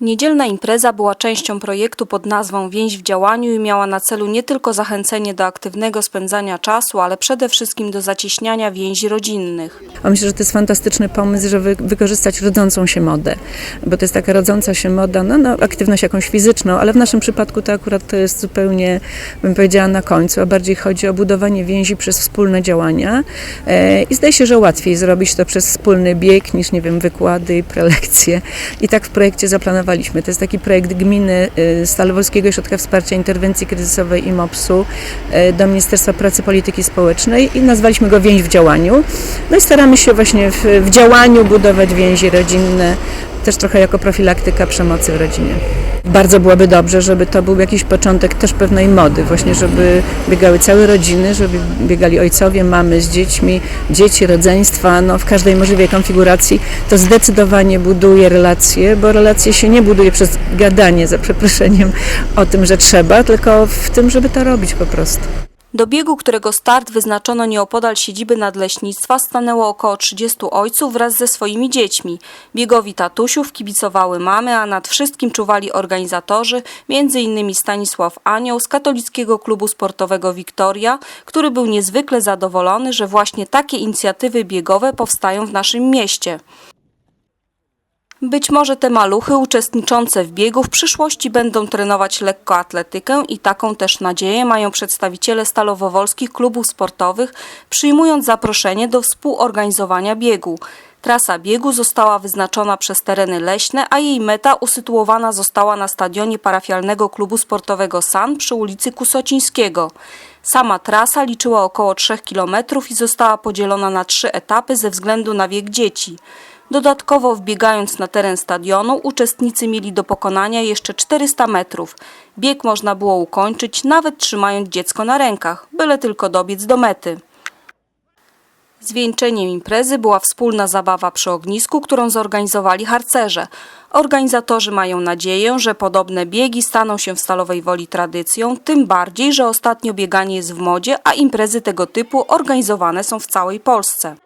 Niedzielna impreza była częścią projektu pod nazwą Więź w działaniu i miała na celu nie tylko zachęcenie do aktywnego spędzania czasu, ale przede wszystkim do zacieśniania więzi rodzinnych. A myślę, że to jest fantastyczny pomysł, żeby wykorzystać rodzącą się modę, bo to jest taka rodząca się moda, no, no aktywność jakąś fizyczną, ale w naszym przypadku to akurat to jest zupełnie, bym powiedziała, na końcu, a bardziej chodzi o budowanie więzi przez wspólne działania e, i zdaje się, że łatwiej zrobić to przez wspólny bieg niż, nie wiem, wykłady, prelekcje i tak w projekcie To jest taki projekt gminy y, Stalowolskiego Ośrodka Wsparcia Interwencji Kryzysowej i MOPS-u y, do Ministerstwa Pracy Polityki Społecznej i nazwaliśmy go Więź w działaniu. No i staramy się właśnie w, w działaniu budować więzi rodzinne, też trochę jako profilaktyka przemocy w rodzinie. Bardzo byłoby dobrze, żeby to był jakiś początek też pewnej mody, właśnie żeby biegały całe rodziny, żeby biegali ojcowie, mamy z dziećmi, dzieci, rodzeństwa, no w każdej możliwej konfiguracji. To zdecydowanie buduje relacje, bo relacje się nie buduje przez gadanie, za przeproszeniem, o tym, że trzeba, tylko w tym, żeby to robić po prostu. Do biegu, którego start wyznaczono nieopodal siedziby nadleśnictwa, stanęło około 30 ojców wraz ze swoimi dziećmi. Biegowi tatusiów kibicowały mamy, a nad wszystkim czuwali organizatorzy, m.in. Stanisław Anioł z katolickiego klubu sportowego Wiktoria, który był niezwykle zadowolony, że właśnie takie inicjatywy biegowe powstają w naszym mieście. Być może te maluchy uczestniczące w biegu w przyszłości będą trenować lekkoatletykę i taką też nadzieję mają przedstawiciele Stalowowolskich klubów sportowych, przyjmując zaproszenie do współorganizowania biegu. Trasa biegu została wyznaczona przez tereny leśne, a jej meta usytuowana została na stadionie parafialnego klubu sportowego SAN przy ulicy Kusocińskiego. Sama trasa liczyła około 3 km i została podzielona na trzy etapy ze względu na wiek dzieci. Dodatkowo wbiegając na teren stadionu, uczestnicy mieli do pokonania jeszcze 400 metrów. Bieg można było ukończyć nawet trzymając dziecko na rękach, byle tylko dobiec do mety. Zwieńczeniem imprezy była wspólna zabawa przy ognisku, którą zorganizowali harcerze. Organizatorzy mają nadzieję, że podobne biegi staną się w Stalowej Woli tradycją, tym bardziej, że ostatnio bieganie jest w modzie, a imprezy tego typu organizowane są w całej Polsce.